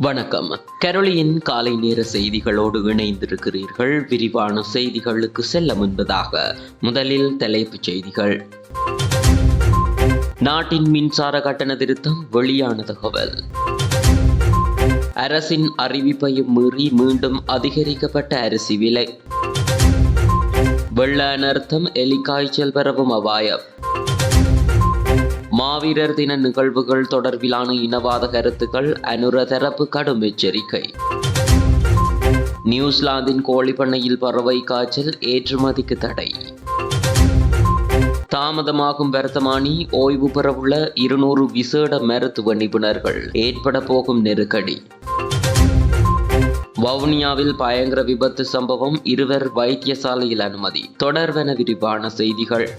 வணக்கம். கரோலியின் காலை நேர செய்திகளோடு இணைந்திருக்கிறீர்கள். விரிவான செய்திகளுக்கு செல்ல முன்பதாக முதலில் தலைப்புச் செய்திகள். நாட்டின் மின்சார கட்டண திருத்தம் வெளியான தகவல். அரசின் அறிவிப்பையும் மீறி மீண்டும் அதிகரிக்கப்பட்ட அரிசி விலை. வெள்ள அனர்த்தம் எலிக்காய்ச்சல் பரவும் அபாயம். மாவீரர் தின நிகழ்வுகள் தொடர்பிலான இனவாத கருத்துக்கள் அனுர தரப்பு கடும் எச்சரிக்கை. நியூசிலாந்தின் கோழிப்பண்ணையில் பறவை காய்ச்சல் ஏற்றுமதிக்கு தடை. தாமதமாகும் வர்த்தமானி ஓய்வு பெறவுள்ள இருநூறு விசேட மருத்துவ நிபுணர்கள் ஏற்பட போகும் நெருக்கடி. வவுனியாவில் பயங்கர விபத்து சம்பவம் இருவர் வைத்தியசாலையில் அனுமதி. தொடர்வென விரிவான செய்திகள்.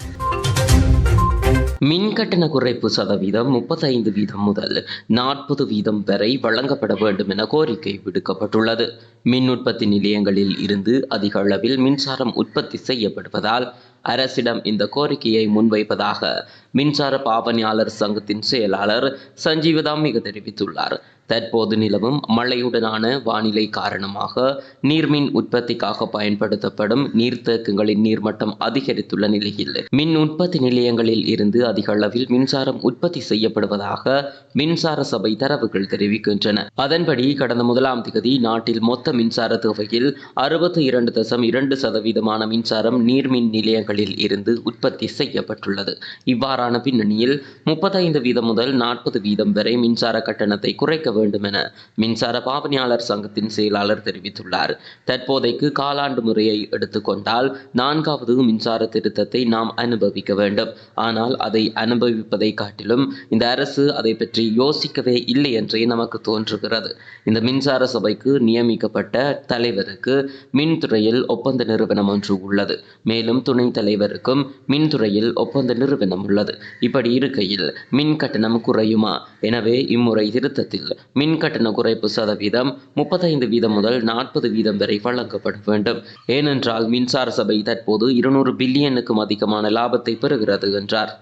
மின்கட்டண குறைப்பு சதவீதம் முப்பத்தைந்து வீதம் முதல் நாற்பது வீதம் வரை வழங்கப்பட வேண்டும் என கோரிக்கை விடுக்கப்பட்டுள்ளது. மின் உற்பத்தி நிலையங்களில் இருந்து அதிக அளவில் மின்சாரம் உற்பத்தி செய்யப்படுவதால் அரசிடம் இந்த கோரிக்கையை முன்வைப்பதாக மின்சார பாவனையாளர் சங்கத்தின் செயலாளர் சஞ்சீவதாமிக தெரிவித்துள்ளார். தற்போது நிலவும் மழையுடனான வானிலை காரணமாக நீர்மின் உற்பத்திக்காக பயன்படுத்தப்படும் நீர்த்தேக்கங்களின் நீர்மட்டம் அதிகரித்துள்ள நிலையில் மின் உற்பத்தி நிலையங்களில் இருந்து அதிக அளவில் மின்சாரம் உற்பத்தி செய்யப்படுவதாக மின்சார சபை தரவுகள் தெரிவிக்கின்றன. அதன்படி கடந்த முதலாம் திகதி நாட்டில் மொத்த மின்சார தேவையில் அறுபத்தி இரண்டு தசம் இரண்டு சதவீதமான மின்சாரம் நீர்மின் நிலையங்களில் இருந்து உற்பத்தி செய்யப்பட்டுள்ளது. இவ்வாறு இவ்வாறான பின்னணியில் முப்பத்தைந்து வீதம் முதல் நாற்பது வீதம் வரை மின்சார கட்டணத்தை குறைக்க வேண்டும் என மின்சார பாவனையாளர் சங்கத்தின் செயலாளர் தெரிவித்துள்ளார். தற்போதைக்கு காலாண்டு முறையை எடுத்துக்கொண்டால் நான்காவது மின்சார திருத்தத்தை நாம் அனுபவிக்க வேண்டும். ஆனால் அதை அனுபவிப்பதை காட்டிலும் இந்த அரசு அதை பற்றி யோசிக்கவே இல்லை என்றே நமக்கு தோன்றுகிறது. இந்த மின்சார சபைக்கு நியமிக்கப்பட்ட தலைவருக்கு மின்துறையில் ஒப்பந்த நிறுவனம் ஒன்று உள்ளது. மேலும் துணைத் தலைவருக்கும் மின்துறையில் ஒப்பந்த நிறுவனம் உள்ளது. இப்படி இருக்கையில் மின் கட்டணம் குறையுமா? எனவே இம்முறை திருத்தத்தில் மின் கட்டண குறைப்பு சதவீதம் முப்பத்தைந்து வீதம் முதல் நாற்பது வீதம் வரை வழங்கப்பட வேண்டும். ஏனென்றால் மின்சார சபை தற்போது இருநூறு பில்லியனுக்கும் அதிகமான லாபத்தை பெறுகிறது என்றார்.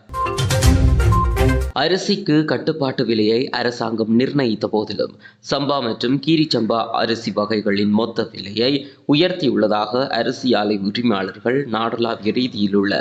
அரிசிக்கு கட்டுப்பாட்டு விலையை அரசாங்கம் நிர்ணயித்த போதிலும் சம்பா மற்றும் கீரிச்சம்பா அரிசி வகைகளின் மொத்த விலையை உயர்த்தியுள்ளதாக அரிசி ஆலை உரிமையாளர்கள் நாடளாவிய ரீதியில் உள்ள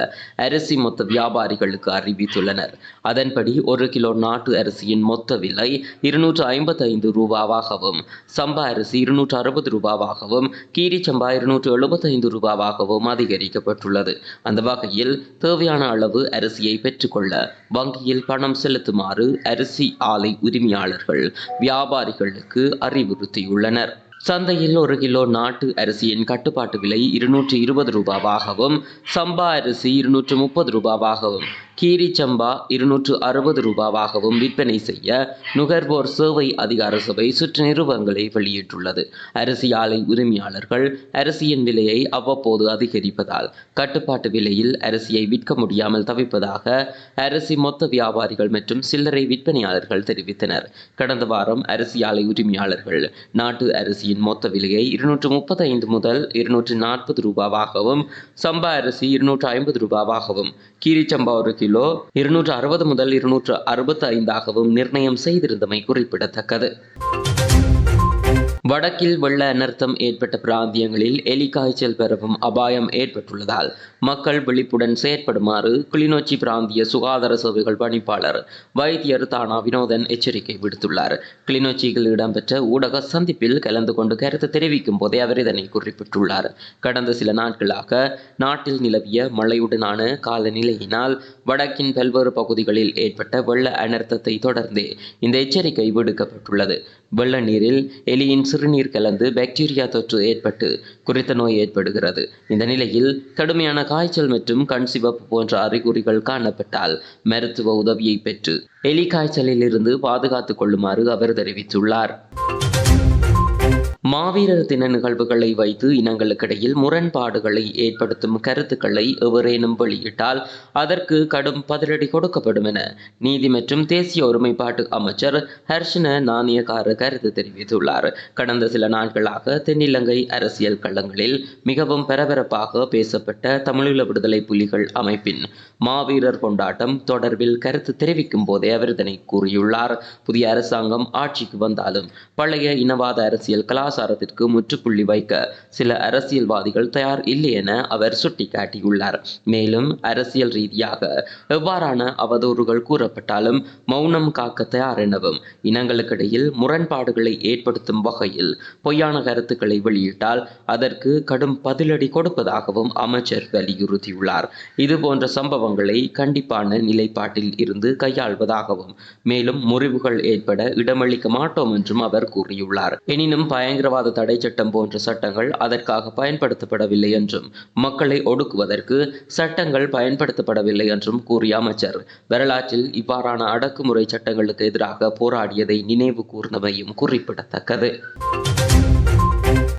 அரிசி மொத்த வியாபாரிகளுக்கு அறிவித்துள்ளனர். அதன்படி ஒரு கிலோ நாட்டு அரிசியின் மொத்த விலை இருநூற்று ஐம்பத்தைந்து ரூபாவாகவும் சம்பா அரிசி இருநூற்று அறுபது ரூபாவாகவும் கீரிச்சம்பா இருநூற்று எழுபத்தைந்து ரூபாவாகவும் அதிகரிக்கப்பட்டுள்ளது. அந்த வகையில் தேவையான அளவு அரிசியை பெற்றுக்கொள்ள வங்கியில் பணம் செலுத்துமாறு அரிசி ஆலை உரிமையாளர்கள் வியாபாரிகளுக்கு அறிவுறுத்தியுள்ளனர். சந்தையில் ஒரு கிலோ நாட்டு அரிசியின் கட்டுப்பாட்டு விலை இருநூற்றி இருபது ரூபாவாகவும் சம்பா அரிசி இருநூற்று முப்பது ரூபாவாகவும் கீரி சம்பா இருநூற்று அறுபது ரூபாவாகவும் விற்பனை செய்ய நுகர்வோர் சேவை அதிகார சபை சுற்று நிறுவனங்களை வெளியிட்டுள்ளது. அரிசி ஆலை உரிமையாளர்கள் அரிசியின் விலையை அவ்வப்போது அதிகரிப்பதால் கட்டுப்பாட்டு விலையில் அரிசியை விற்க முடியாமல் தவிப்பதாக அரிசி மொத்த வியாபாரிகள் மற்றும் சில்லறை விற்பனையாளர்கள் தெரிவித்தனர். கடந்த வாரம் அரிசி ஆலை உரிமையாளர்கள் நாட்டு அரிசியின் மொத்த விலையை இருநூற்று முப்பத்தைந்து முதல் இருநூற்று நாற்பது ரூபாவாகவும் சம்பா அரிசி இருநூற்று ஐம்பது ரூபாவாகவும் கீரிச்சம்பா ஒரு கிலோ இருநூற்று அறுபது முதல் இருநூற்று அறுபத்தி ஐந்தாகவும் நிர்ணயம் செய்திருந்தமை குறிப்பிடத்தக்கது. வடக்கில் வெள்ள அனர்த்தம் ஏற்பட்ட பிராந்தியங்களில் எலி காய்ச்சல் பரவும் அபாயம் ஏற்பட்டுள்ளதால் மக்கள் விழிப்புடன் செயற்படுமாறு கிளிநொச்சி பிராந்திய சுகாதார சேவைகள் பணிப்பாளர் வைத்தியர் தானா வினோதன் எச்சரிக்கை விடுத்துள்ளார். கிளிநொச்சியில் இடம்பெற்ற ஊடக சந்திப்பில் கலந்து கொண்டு கருத்து தெரிவிக்கும் போதே அவர் இதனை குறிப்பிட்டுள்ளார். கடந்த சில நாட்களாக நாட்டில் நிலவிய மழையுடனான காலநிலையினால் வடக்கின் பல்வேறு பகுதிகளில் ஏற்பட்ட வெள்ள அனர்த்தத்தை தொடர்ந்தே இந்த எச்சரிக்கை விடுக்கப்பட்டுள்ளது. வெள்ள நீரில் எலியின் சிறுநீர் கலந்து பாக்டீரியா தொற்று ஏற்பட்டு குறித்த நோய் ஏற்படுகிறது. இந்த நிலையில் கடுமையான காய்ச்சல் மற்றும் கண் சிவப்பு போன்ற அறிகுறிகள் காணப்பட்டால் மருத்துவ உதவியை பெற்று எலி காய்ச்சலில் இருந்து பாதுகாத்துக் கொள்ளுமாறு அவர் தெரிவித்துள்ளார். மாவீரர் தின நிகழ்வுகளை வைத்து இனங்களுக்கிடையில் முரண்பாடுகளை ஏற்படுத்தும் கருத்துக்களை எவரேனும் வெளியிட்டால் அதற்கு கடும் பதிலடி கொடுக்கப்படும் என நீதி மற்றும் தேசிய ஒருமைப்பாட்டு அமைச்சர் ஹர்ஷன நாணயக்கார கருத்து தெரிவித்துள்ளார். கடந்த சில நாட்களாக தென்னிலங்கை அரசியல் களங்களில் மிகவும் பரபரப்பாக பேசப்பட்ட தமிழீழ விடுதலை புலிகள் அமைப்பின் மாவீரர் கொண்டாட்டம் தொடர்பில் கருத்து தெரிவிக்கும் போதே அவர் இதனை கூறியுள்ளார். புதிய அரசாங்கம் ஆட்சிக்கு வந்தாலும் பழைய இனவாத அரசியல் கலாச்சாரத்திற்கு முற்றுப்புள்ளி வைக்க சில அரசியல்வாதிகள் தயார் இல்லை என அவர் சுட்டிக்காட்டியுள்ளார். மேலும் அரசியல் ரீதியாக எவ்வாறான அவதூறுகள் கூறப்பட்டாலும் மௌனம் காக்க தயார் எனவும் இனங்களுக்கிடையில் முரண்பாடுகளை ஏற்படுத்தும் வகையில் பொய்யான கருத்துக்களை வெளியிட்டால் அதற்கு கடும் பதிலடி கொடுப்பதாகவும் அமைச்சர் வலியுறுத்தியுள்ளார். இதுபோன்ற சம்பவங்களை கண்டிப்பான நிலைப்பாட்டில் இருந்து கையாள்வதாகவும் மேலும் முறிவுகள் ஏற்பட இடமளிக்க மாட்டோம் என்றும் அவர் கூறியுள்ளார். எனினும் பயங்கர பயங்கரவாத தடை சட்டம் போன்ற சட்டங்கள் அதற்காக பயன்படுத்தப்படவில்லை என்றும் மக்களை ஒடுக்குவதற்கு சட்டங்கள் பயன்படுத்தப்படவில்லை என்றும் கூறிய அமைச்சர். வரலாற்றில் இவ்வாறான அடக்குமுறை சட்டங்களுக்கு எதிராக போராடியதை நினைவு கூர்ந்தமையும் குறிப்பிடத்தக்கது.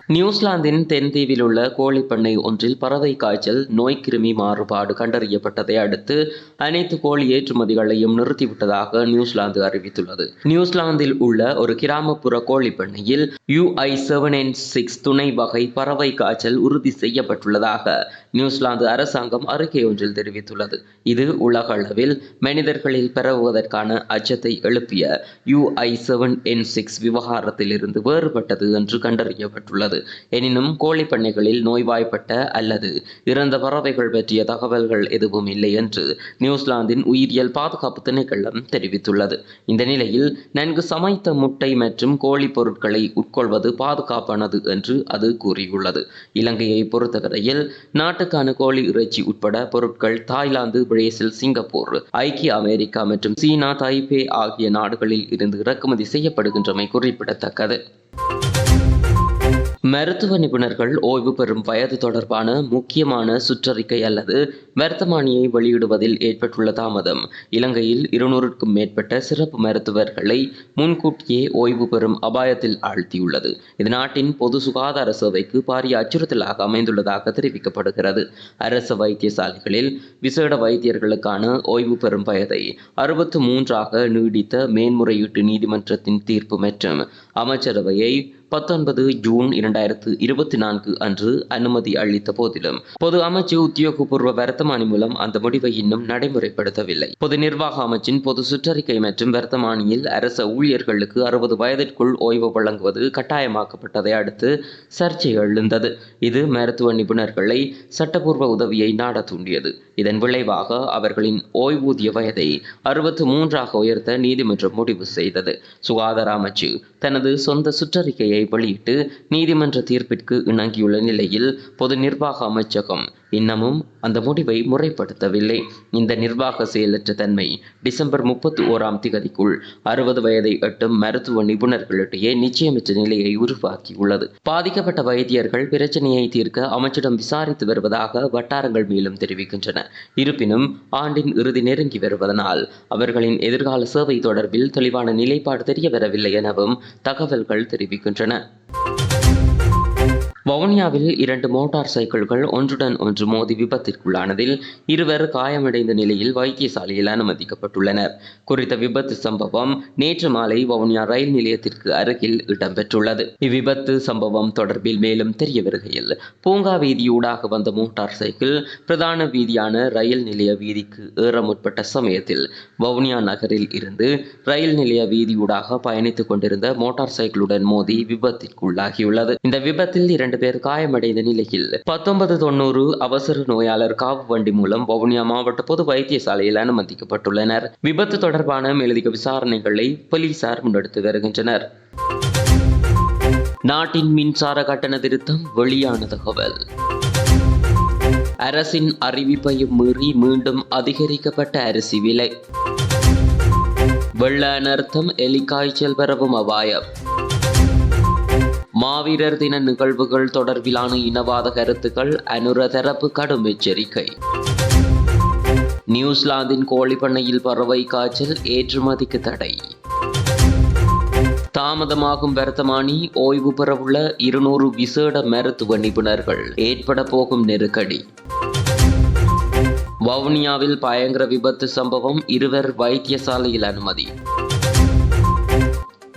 நியூசிலாந்தின் தென்தீவில் உள்ள கோழிப்பண்ணை ஒன்றில் பறவை காய்ச்சல் நோய்க்கிருமி மாறுபாடு கண்டறியப்பட்டதை அடுத்து அனைத்து கோழி ஏற்றுமதிகளையும் நிறுத்திவிட்டதாக நியூசிலாந்து அறிவித்துள்ளது. நியூசிலாந்தில் உள்ள ஒரு கிராமப்புற கோழிப்பண்ணையில் யூஐ செவன் என் சிக்ஸ் துணை வகை பறவை காய்ச்சல் உறுதி செய்யப்பட்டுள்ளதாக நியூசிலாந்து அரசாங்கம் அறிக்கை ஒன்றில் தெரிவித்துள்ளது. இது உலக அளவில் மனிதர்களில் பரவுவதற்கான அச்சத்தை எழுப்பிய யுஐ செவன் என் சிக்ஸ் விவகாரத்தில் இருந்து வேறுபட்டது என்று கண்டறியப்பட்டுள்ளது. எனினும் கோழி பண்ணைகளில் நோய்வாய்ப்பட்ட அல்லது இறந்த பறவைகள் பற்றிய தகவல்கள் எதுவும் இல்லை என்று நியூசிலாந்தின் உயிரியல் பாதுகாப்பு திணைக்களம் தெரிவித்துள்ளது. இந்த நிலையில் நன்கு சமைத்த முட்டை மற்றும் கோழி பொருட்களை உட்கொள்வது பாதுகாப்பானது என்று அது கூறியுள்ளது. இலங்கையை பொறுத்தவரையில் நாட்டுக்கான கோழி இறைச்சி உட்பட பொருட்கள் தாய்லாந்து பிரேசில் சிங்கப்பூர் ஐக்கிய அமெரிக்கா மற்றும் சீனா தைபே ஆகிய நாடுகளில் இருந்து இறக்குமதி செய்யப்படுகின்றமை குறிப்பிடத்தக்கது. மருத்துவ நிபுணர்கள் ஓய்வு பெறும் வயது தொடர்பான முக்கியமான சுற்றறிக்கை அல்லது வர்த்தமானியை வெளியிடுவதில் ஏற்பட்டுள்ள தாமதம். இலங்கையில் இருநூறுக்கும் மேற்பட்ட சிறப்பு மருத்துவர்களை முன்கூட்டியே ஓய்வு பெறும் அபாயத்தில் ஆழ்த்தியுள்ளது. இது நாட்டின் பொது சுகாதார சேவைக்கு பாரிய அச்சுறுத்தலாக அமைந்துள்ளதாக தெரிவிக்கப்படுகிறது. அரசு வைத்தியசாலைகளில் விசேட வைத்தியர்களுக்கான ஓய்வு பெறும் வயதை அறுபத்து மூன்றாக நீடித்த மேன்முறையீட்டு நீதிமன்றத்தின் தீர்ப்பு மற்றும் அமைச்சரவையை பத்தொன்பது ஜூன் இரண்டாயிரத்து இருபத்தி நான்கு அன்று அனுமதி அளித்த போதிலும் பொது அமைச்சு உத்தியோகபூர்வ வர்த்தமானி மூலம் அந்த முடிவை இன்னும் நடைமுறைப்படுத்தவில்லை. பொது நிர்வாக அமைச்சின் பொது சுற்றறிக்கை மற்றும் வர்த்தமானியில் அரச ஊழியர்களுக்கு அறுபது வயதிற்குள் ஓய்வு வழங்குவது கட்டாயமாக்கப்பட்டதை அடுத்து சர்ச்சை எழுந்தது. இது மருத்துவ நிபுணர்களை சட்டப்பூர்வ உதவியை நாட தூண்டியது. இதன் விளைவாக அவர்களின் ஓய்வூதிய வயதை அறுபத்து மூன்றாக உயர்த்த நீதிமன்றம் முடிவு செய்தது. சுகாதார அமைச்சு தனது சொந்த சுற்றறிக்கையை வெளியிட்டு நீதிமன்ற தீர்ப்பிற்கு இணங்கியுள்ள நிலையில் பொது நிர்வாக அமைச்சகம் இன்னமும் அந்த முடிவை முறைப்படுத்தவில்லை. இந்த நிர்வாக செயலற்ற தன்மை டிசம்பர் முப்பத்தி ஓராம் திகதிக்குள் அறுபது வயதை எட்டும் மருத்துவ நிபுணர்களிடையே நிச்சயமற்ற நிலையை உருவாக்கியுள்ளது. பாதிக்கப்பட்ட வைத்தியர்கள் பிரச்சனையை தீர்க்க அமைச்சிடம் விசாரித்து வருவதாக வட்டாரங்கள் மேலும் தெரிவிக்கின்றன. இருப்பினும் ஆண்டின் இறுதி நெருங்கி வருவதனால் அவர்களின் எதிர்கால சேவை தொடர்பில் தெளிவான நிலைப்பாடு தெரியவரவில்லை எனவும் தகவல்கள் தெரிவிக்கின்றன. வவுனியாவில் இரண்டு மோட்டார் சைக்கிள்கள் ஒன்றுடன் ஒன்று மோதி விபத்திற்குள்ளானதில் இருவர் காயமடைந்த நிலையில் வைத்தியசாலையில் அனுமதிக்கப்பட்டுள்ளனர். குறித்த விபத்து சம்பவம் நேற்று மாலை வவுனியா ரயில் நிலையத்திற்கு அருகில் இடம்பெற்றுள்ளது. இவ்விபத்து சம்பவம் தொடர்பில் மேலும் தெரிய வருகையில் பூங்கா வீதியூடாக வந்த மோட்டார் சைக்கிள் பிரதான வீதியான ரயில் நிலைய வீதிக்கு ஏற முற்பட்ட சமயத்தில் வவுனியா நகரில் இருந்து ரயில் நிலைய வீதியூடாக பயணித்துக் கொண்டிருந்த மோட்டார் சைக்கிளுடன் மோதி விபத்திற்குள்ளாகியுள்ளது. இந்த விபத்தில் இரண்டு இரண்டு பேர் காயமடைந்த நிலையில் பத்தொன்பது தொண்ணூறு அவசர நோயாளர் காவு வண்டி மூலம் வவுனியா மாவட்ட பொது வைத்தியசாலையில் அனுமதிக்கப்பட்டுள்ளனர். விபத்து தொடர்பான மேலதிக விசாரணைகளை போலீசார் முன்னெடுத்து வருகின்றனர். நாட்டின் மின்சார கட்டண திருத்தம் வெளியான தகவல். அரசின் அறிவிப்பையும் மீறி மீண்டும் அதிகரிக்கப்பட்ட அரிசி விலை. வெள்ள அனர்த்தம் எலிக்காய்ச்சல் பரவும் அபாயம். மாவீரர் தின நிகழ்வுகள் தொடர்பிலான இனவாத கருத்துக்கள் அனுர தரப்பு கடும் எச்சரிக்கை. நியூசிலாந்தின் கோழிப்பண்ணையில் பறவை காய்ச்சல் ஏற்றுமதிக்கு தடை. தாமதமாகும் வர்த்தமானி ஓய்வு பெறவுள்ள இருநூறு விசேட மருத்துவ நிபுணர்கள் ஏற்பட போகும் நெருக்கடி. வவுனியாவில் பயங்கர விபத்து சம்பவம் இருவர் வைத்தியசாலையில் அனுமதி.